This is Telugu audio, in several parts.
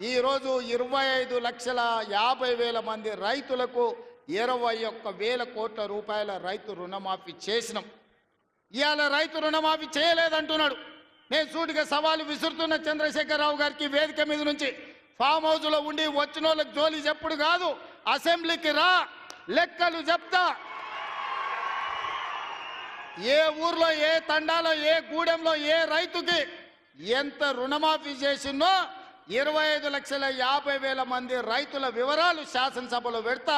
ఈరోజు ఇరవై ఐదు లక్షల యాభై వేల మంది రైతులకు ఇరవై ఒక్క వేల కోట్ల రూపాయల రైతు రుణమాఫీ చేసినాం. ఇవాళ రైతు రుణమాఫీ చేయలేదంటున్నాడు. నేను సూటిగా సవాలు విసురుతున్న చంద్రశేఖరరావు గారికి వేదిక మీద నుంచి ఫామ్ హౌస్లో ఉండి వచ్చిన వాళ్ళకి జోలి చెప్పుడు కాదు అసెంబ్లీకి రా లెక్కలు చెప్తా. ఏ ఊర్లో ఏ తండాలో ఏ గూడెంలో ఏ రైతుకి ఎంత రుణమాఫీ చేసిందో ఇరవై ఐదు లక్షల యాభై వేల మంది రైతుల వివరాలు శాసనసభలో పెడతా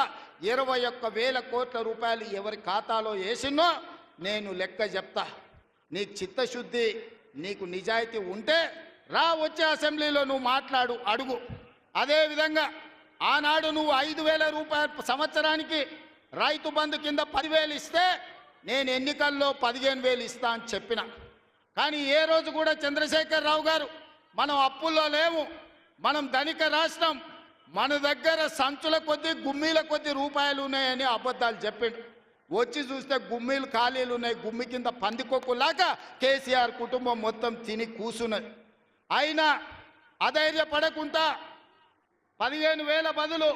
ఇరవై ఒక్క వేల కోట్ల రూపాయలు ఎవరి ఖాతాలో వేసినో నేను లెక్క చెప్తా. నీకు చిత్తశుద్ధి నీకు నిజాయితీ ఉంటే రా వచ్చే అసెంబ్లీలో నువ్వు మాట్లాడు అడుగు. అదేవిధంగా ఆనాడు నువ్వు ఐదు వేల రూపాయల సంవత్సరానికి రైతు బంధు కింద పదివేలు ఇస్తే నేను ఎన్నికల్లో పదిహేను వేలు ఇస్తా అని చెప్పిన. కానీ ఏ రోజు కూడా చంద్రశేఖర్ రావు గారు మనం అప్పుల్లో లేవు మనం ధనిక రాష్ట్రం మన దగ్గర సంచుల కొద్ది గుమ్మీల కొద్ది రూపాయలు ఉన్నాయని అబద్ధాలు చెప్పిండు వచ్చి చూస్తే గుమ్మీలు ఖాళీలు ఉన్నాయి గుమ్మి కింద పందికొక్కులాగా కేసీఆర్ కుటుంబం మొత్తం తిని కూసున్నది. అయినా అధైర్యపడకుండా పదిహేను వేల బదులు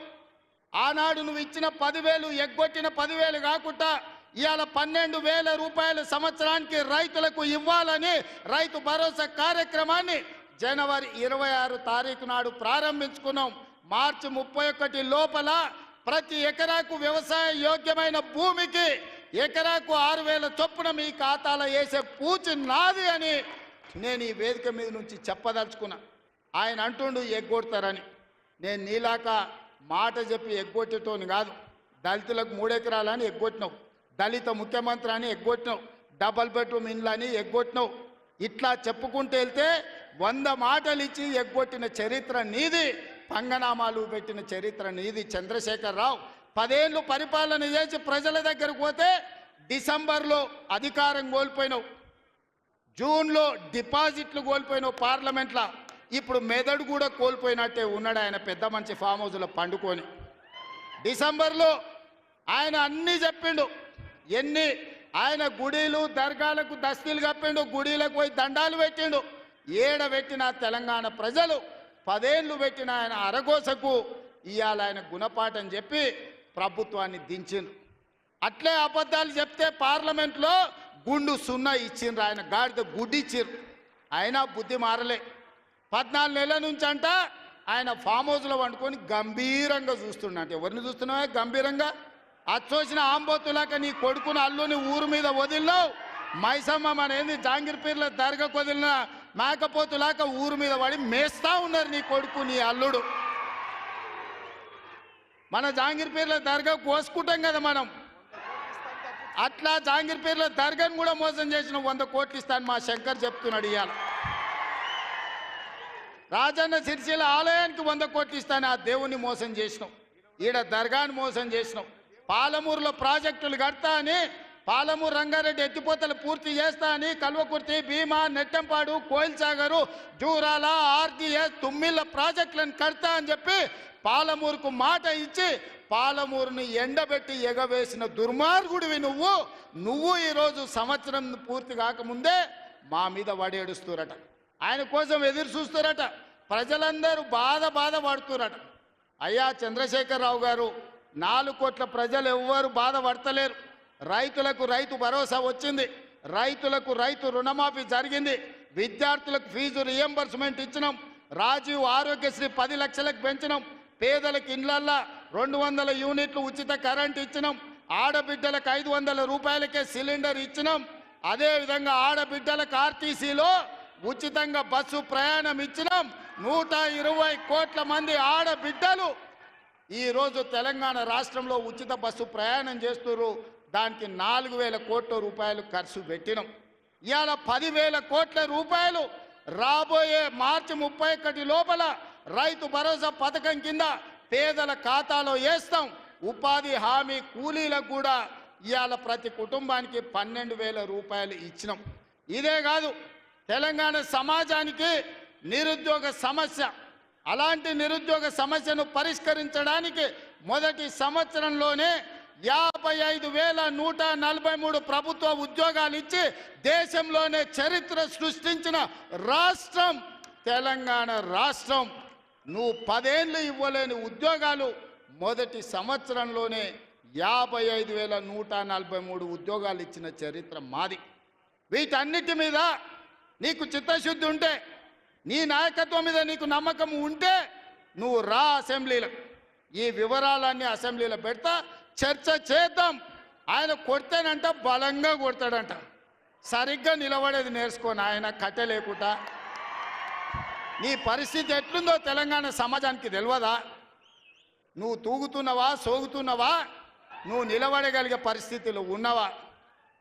ఆనాడు నువ్వు ఇచ్చిన పదివేలు ఎగ్గొట్టిన పదివేలు కాకుండా ఇవాళ పన్నెండు వేల రూపాయల సంవత్సరానికి రైతులకు ఇవ్వాలని రైతు భరోసా కార్యక్రమాన్ని జనవరి ఇరవై ఆరు తారీఖు నాడు ప్రారంభించుకున్నాం. మార్చి ముప్పై ఒకటి లోపల ప్రతి ఎకరాకు వ్యవసాయ యోగ్యమైన భూమికి ఎకరాకు ఆరు వేల చొప్పున మీ ఖాతాలో వేసే పూచి నాది అని నేను ఈ వేదిక మీద నుంచి చెప్పదలుచుకున్నా. ఆయన అంటుండు ఎగ్గొడతారని. నేను నీలాక మాట చెప్పి ఎగ్గొట్టేటోని కాదు. దళితులకు మూడెకరాలని ఎగ్గొట్టినావు. దళిత ముఖ్యమంత్రి అని ఎగ్గొట్టినావు. డబల్ బెడ్రూమ్ ఇండ్లు అని ఎగ్గొట్టినావు. ఇట్లా చెప్పుకుంటూ వెళ్తే వంద మాటలు ఇచ్చి ఎగ్గొట్టిన చరిత్ర నీది పంగనామాలు పెట్టిన చరిత్ర నీది చంద్రశేఖరరావు. పదేళ్ళు పరిపాలన చేసి ప్రజల దగ్గరకు పోతే డిసెంబర్లో అధికారం కోల్పోయినావు. జూన్లో డిపాజిట్లు కోల్పోయినావు పార్లమెంట్లో. ఇప్పుడు మెదడు కూడా కోల్పోయినట్టే ఉన్నాడు ఆయన పెద్ద మంచి ఫామ్ హౌస్లో పండుకొని. డిసెంబర్లో ఆయన అన్నీ చెప్పిండు. ఎన్ని? ఆయన గుడిలు దర్గాలకు దస్తీలు కప్పిండు గుడిలకు పోయి దండాలు పెట్టిండు. ఏడబెట్టిన తెలంగాణ ప్రజలు పదేళ్ళు పెట్టిన ఆయన అరగోసకు ఇవాళ ఆయన గుణపాఠం చెప్పి ప్రభుత్వాన్ని దించిండ్రు. అట్లే అబద్ధాలు చెప్తే పార్లమెంట్లో గుండు సున్నా ఇచ్చిండ్రు ఆయన గాడిద బుడ్డిచ్చిండ్రు అయినా బుద్ధి మారలే. పద్నాలుగు నెలల నుంచి అంట ఆయన ఫామ్ హౌస్లో వండుకొని గంభీరంగా చూస్తున్నాడు ఎవరిని చూస్తున్నావా? గంభీరంగా? అచ్చోసిన ఆంబోతులాక నీ కొడుకుని అల్లుని ఊరు మీద వదిలినావు. మైసమ్మ మన ఏంది జాంగిర్పీర్ల దర్గకు వదిలిన? మేకపోతులాక ఊరు మీద పడి మేస్తా ఉన్నారు నీ కొడుకు నీ అల్లుడు. మన జాంగిర్పీర్ల దర్గా కోసుకుంటాం కదా మనం. అట్లా జాంగిర్పీర్ల దర్గాను కూడా మోసం చేసిన వంద కోట్లు ఇస్తాను మా శంకర్ చెప్తున్నాడు ఇవాళ రాజన్న సిరిసిల ఆలయానికి వంద కోట్లు ఇస్తాను ఆ దేవుణ్ణి మోసం చేసినాం. ఈడ దర్గాని మోసం చేసినాం. పాలమూరులో ప్రాజెక్టులు కడతా అని పాలమూరు రంగారెడ్డి ఎత్తిపోతలు పూర్తి చేస్తా అని కల్వకుర్తి భీమా నెట్టంపాడు కోయిల్సాగరు జూరాల ఆర్డీఎస్ తుమ్మిళ్ళ ప్రాజెక్టులను కడతా అని చెప్పి పాలమూరుకు మాట ఇచ్చి పాలమూరుని ఎండబెట్టి ఎగవేసిన దుర్మార్గుడివి నువ్వు. నువ్వు ఈరోజు సంవత్సరం పూర్తి కాకముందే మా మీద వడేడుస్తురట ఆయన కోసం ఎదురు చూస్తురట. ప్రజలందరూ బాధ బాధ పడుతురట. అయ్యా చంద్రశేఖరరావు గారు నాలుగు కోట్ల ప్రజలు ఎవ్వరు బాధపడతలేరు. రైతులకు రైతు భరోసా వచ్చింది. రైతులకు రైతు రుణమాఫీ జరిగింది. విద్యార్థులకు ఫీజు రియంబర్స్మెంట్ ఇచ్చినాం. రాజీవ్ ఆరోగ్యశ్రీ పది లక్షలకు పెంచినాం. పేదలకు ఇండ్లల్లా రెండు వందల యూనిట్లు ఉచిత కరెంట్ ఇచ్చినాం. ఆడబిడ్డలకు ఐదు వందల రూపాయలకే సిలిండర్ ఇచ్చినాం. అదేవిధంగా ఆడబిడ్డలకు ఆర్టీసీలో ఉచితంగా బస్సు ప్రయాణం ఇచ్చినాం. నూట ఇరవై కోట్ల మంది ఆడబిడ్డలు ఈరోజు తెలంగాణ రాష్ట్రంలో ఉచిత బస్సు ప్రయాణం చేస్తున్నారు. దానికి నాలుగు వేల కోట్ల రూపాయలు ఖర్చు పెట్టినాం. ఇవాళ పదివేల కోట్ల రూపాయలు రాబోయే మార్చి ముప్పై ఒకటి లోపల రైతు భరోసా పథకం కింద పేదల ఖాతాలో వేస్తాం. ఉపాధి హామీ కూలీలకు కూడా ఇవాళ ప్రతి కుటుంబానికి పన్నెండు వేల రూపాయలు ఇచ్చినాం. ఇదే కాదు తెలంగాణ సమాజానికి నిరుద్యోగ సమస్య. అలాంటి నిరుద్యోగ సమస్యను పరిష్కరించడానికి మొదటి సంవత్సరంలోనే యాభై ఐదు వేల నూట నలభై మూడు ప్రభుత్వ ఉద్యోగాలు ఇచ్చి దేశంలోనే చరిత్ర సృష్టించిన రాష్ట్రం తెలంగాణ రాష్ట్రం. నువ్వు పదేళ్ళు ఇవ్వలేని ఉద్యోగాలు మొదటి సంవత్సరంలోనే యాభై ఐదు వేల నూట నలభై మూడు ఉద్యోగాలు ఇచ్చిన చరిత్ర మాది. వీటన్నిటి మీద నీకు చిత్తశుద్ధి ఉంటే నీ నాయకత్వం మీద నీకు నమ్మకం ఉంటే నువ్వు రా అసెంబ్లీలో. ఈ వివరాలన్నీ అసెంబ్లీలో పెడతా చర్చ చేద్దాం. ఆయన కొడితేనంట బలంగా కొడతాడంట. సరిగ్గా నిలబడేది నేర్చుకోను ఆయన కట్టె లేకుండా. నీ పరిస్థితి ఎట్లుందో తెలంగాణ సమాజానికి తెలియదా నువ్వు తూగుతున్నావా సోగుతున్నావా? నువ్వు నిలబడగలిగే పరిస్థితులు ఉన్నవా?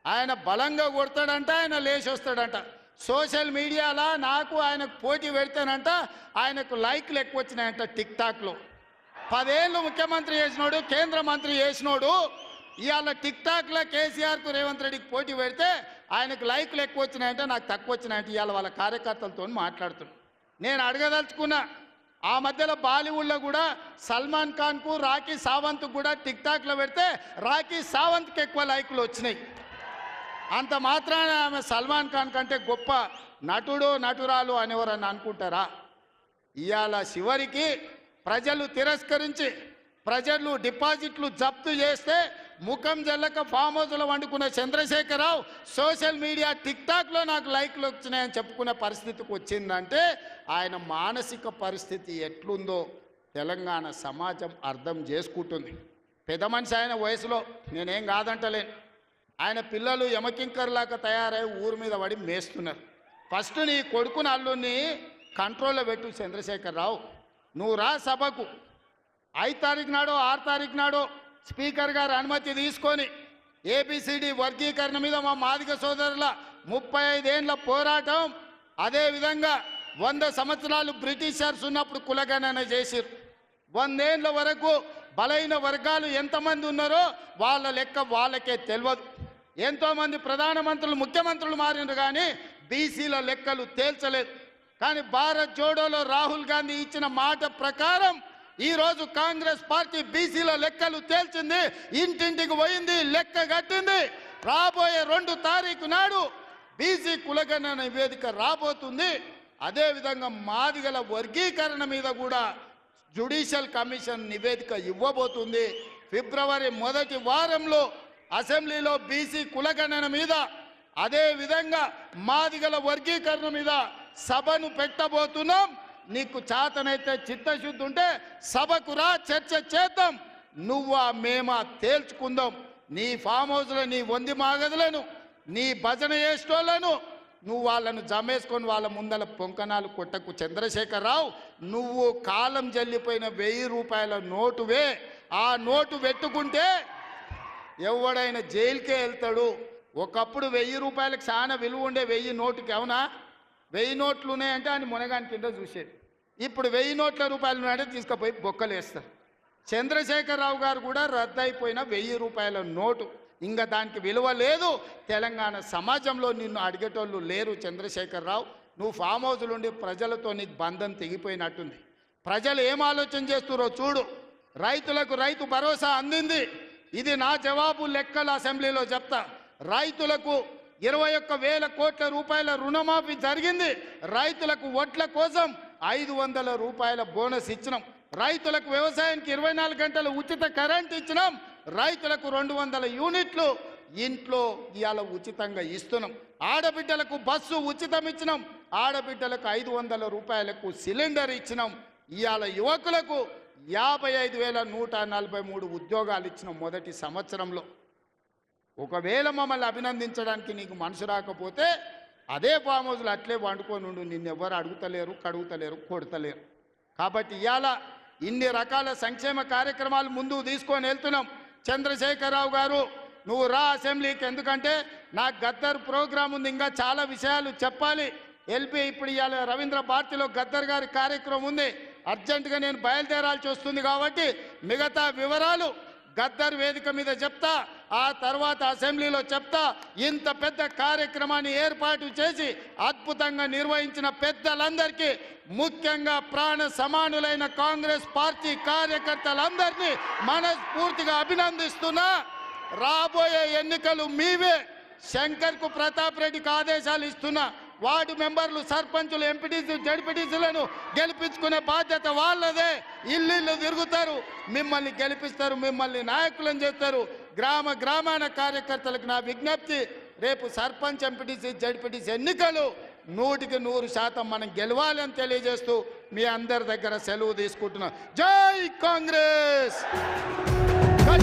ఆయన బలంగా కొడతాడంట ఆయన లేచి వస్తాడంట. సోషల్ మీడియాలో నాకు ఆయనకు పోటీ పెడితేనంట ఆయనకు లైక్లు ఎక్కువ వచ్చినాయంట టిక్ టాక్లో. పదేళ్ళు ముఖ్యమంత్రి చేసినోడు కేంద్ర మంత్రి చేసినోడు ఇవాళ టిక్ టాక్లో కేసీఆర్కు రేవంత్ రెడ్డికి పోటీ పెడితే ఆయనకు లైక్లు ఎక్కువ వచ్చినాయంటే నాకు తక్కువ వచ్చినాయంటే ఇవాళ వాళ్ళ కార్యకర్తలతో మాట్లాడుతున్నాను నేను అడగదలుచుకున్నా ఆ మధ్యలో బాలీవుడ్లో కూడా సల్మాన్ ఖాన్కు రాఖీ సావంత్ కూడా టిక్ టాక్లో పెడితే రాఖీ సావంత్కి ఎక్కువ లైకులు వచ్చినాయి. అంత మాత్రాన ఆమె సల్మాన్ ఖాన్ కంటే గొప్ప నటుడు నటురాలు అనేవారని అనుకుంటారా? ఇవాళ చివరికి ప్రజలు తిరస్కరించి ప్రజలు డిపాజిట్లు జప్తు చేస్తే ముఖం జల్లక ఫామ్ హౌస్లో వండుకున్న చంద్రశేఖరరావు సోషల్ మీడియా టిక్టాక్లో నాకు లైక్లు వచ్చినాయని చెప్పుకునే పరిస్థితికి వచ్చిందంటే ఆయన మానసిక పరిస్థితి ఎట్లుందో తెలంగాణ సమాజం అర్థం చేసుకుంటుంది. పెద్ద మనిషి ఆయన వయసులో నేనేం కాదంటలేను. ఆయన పిల్లలు యమకింకర్లాగా తయారై ఊరి మీద పడి మేస్తున్నారు. ఫస్ట్ నీ కొడుకుని అల్లుని కంట్రోల్లో పెట్టు చంద్రశేఖరరావు. నువ్వు రా సభకు. ఐదు తారీఖు నాడో ఆరు తారీఖు నాడు స్పీకర్ గారు అనుమతి తీసుకొని ఏబిసిడి వర్గీకరణ మీద మా మాదిక సోదరుల ముప్పై ఐదేండ్ల పోరాటం అదేవిధంగా వంద సంవత్సరాలు బ్రిటిషర్స్ ఉన్నప్పుడు కులగణన చేసిరు వందేండ్ల వరకు బలైన వర్గాలు ఎంతమంది ఉన్నారో వాళ్ళ లెక్క వాళ్ళకే తెలియదు ఎంతోమంది ప్రధానమంత్రులు ముఖ్యమంత్రులు మారినారు కానీ బీసీల లెక్కలు తేల్చలేదు. కానీ భారత్ జోడోలో రాహుల్ గాంధీ ఇచ్చిన మాట ప్రకారం ఈరోజు కాంగ్రెస్ పార్టీ బీసీల లెక్కలు తేల్చింది. ఇంటింటికి పోయింది లెక్క కట్టింది. రాబోయే రెండు తారీఖు నాడు బీసీ కులగణన నివేదిక రాబోతుంది. అదేవిధంగా మాదిగల వర్గీకరణ మీద కూడా జుడిషియల్ కమిషన్ నివేదిక ఇవ్వబోతుంది. ఫిబ్రవరి మొదటి వారంలో అసెంబ్లీలో బీసీ కులగణన మీద అదేవిధంగా మాదిగల వర్గీకరణ మీద సభను పెట్టబోతున్నాం. నీకు చాతనైతే చిత్తశుద్ధి ఉంటే సభకు రా చర్చ చేద్దాం. నువ్వా మేమా తేల్చుకుందాం. నీ ఫామ్ హౌస్లో నీ వంది మాగదులను నీ భజన చేసేటోళ్ళను. నువ్వు వాళ్ళను జమేసుకొని వాళ్ళ ముందల పొంకనాలు కొట్టకు చంద్రశేఖరరావు. నువ్వు కాలం జల్లిపోయిన వెయ్యి రూపాయల నోటువే. ఆ నోటు పెట్టుకుంటే ఎవడైనా జైలుకే వెళ్తాడు. ఒకప్పుడు వెయ్యి రూపాయలకు చాలా విలువ ఉండే వెయ్యి నోటుకి అవునా? వెయ్యి నోట్లు ఉన్నాయంటే ఆయన మునగాని కింద చూసేది. ఇప్పుడు వెయ్యి నోట్ల రూపాయలు ఉన్నాయంటే తీసుకుపోయి బొక్కలు వేస్తారు. చంద్రశేఖరరావు గారు కూడా రద్దయిపోయిన వెయ్యి రూపాయల నోటు. ఇంకా దానికి విలువ లేదు. తెలంగాణ సమాజంలో నిన్ను అడిగేటోళ్ళు లేరు చంద్రశేఖరరావు. నువ్వు ఫామ్ హౌస్లు ఉండి ప్రజలతో నీకు బంధం తెగిపోయినట్టుంది. ప్రజలు ఏం ఆలోచన చేస్తున్నారో చూడు. రైతులకు రైతు భరోసా అందింది. ఇది నా జవాబు లెక్కల అసెంబ్లీలో చెప్తా. రైతులకు ఇరవై ఒక్క వేల కోట్ల రూపాయల రుణమాఫీ జరిగింది. రైతులకు వడ్ల కోసం ఐదు వందల రూపాయల బోనస్ ఇచ్చినాం. రైతులకు వ్యవసాయానికి ఇరవై నాలుగు గంటల ఉచిత కరెంట్ ఇచ్చినాం. రైతులకు రెండు వందల యూనిట్లు ఇంట్లో ఇవాళ ఉచితంగా ఇస్తున్నాం. ఆడబిడ్డలకు బస్సు ఉచితం ఇచ్చినాం. ఆడబిడ్డలకు ఐదు వందల రూపాయలకు సిలిండర్ ఇచ్చినాం. ఇవాళ యువకులకు యాభై ఐదు వేల నూట నలభై మూడు ఉద్యోగాలు ఇచ్చినాం మొదటి సంవత్సరంలో. ఒకవేళ మమ్మల్ని అభినందించడానికి నీకు మనసు రాకపోతే అదే ఫామ్ అట్లే వండుకొని ఉండు. నిన్నెవ్వరు అడుగుతలేరు కడుగుతలేరు కొడతలేరు. కాబట్టి ఇవాళ ఇన్ని రకాల సంక్షేమ కార్యక్రమాలు ముందు తీసుకొని వెళ్తున్నాం. చంద్రశేఖరరావు గారు నువ్వు రా అసెంబ్లీకి. ఎందుకంటే నాకు గద్దర్ ప్రోగ్రాం ఉంది. ఇంకా చాలా విషయాలు చెప్పాలి. ఎల్పి ఇప్పుడు ఇవాళ రవీంద్ర భారతిలో గద్దర్ గారి కార్యక్రమం ఉంది. అర్జెంటుగా నేను బయలుదేరాల్సి వస్తుంది కాబట్టి మిగతా వివరాలు గద్దర్ వేదిక మీద చెప్తా. ఆ తర్వాత అసెంబ్లీలో చెప్తా ఇంత పెద్ద కార్యక్రమాన్ని ఏర్పాటు చేసి అద్భుతంగా నిర్వహించిన పెద్దలందరికీ ముఖ్యంగా ప్రాణ సమానులైన కాంగ్రెస్ పార్టీ కార్యకర్తలందరినీ మనస్ఫూర్తిగా అభినందిస్తున్నా. రాబోయే ఎన్నికలు మీవే. శంకర్కు ప్రతాప్ రెడ్డికి ఆదేశాలు ఇస్తున్నా. వార్డు మెంబర్లు సర్పంచులు ఎంపీటీసీ జడ్పీటీసీలను గెలిపించుకునే బాధ్యత వాళ్ళదే. ఇల్లు ఇల్లు తిరుగుతారు. మిమ్మల్ని గెలిపిస్తారు మిమ్మల్ని నాయకులను చేస్తారు. గ్రామ గ్రామాన కార్యకర్తలకు నా విజ్ఞప్తి రేపు సర్పంచ్ ఎంపీటీసీ జడ్పీటీసీ ఎన్నికలు నూటికి నూరు శాతం మనం గెలవాలని తెలియజేస్తూ మీ అందరి దగ్గర సెలవు తీసుకుంటున్నాం. జై కాంగ్రెస్!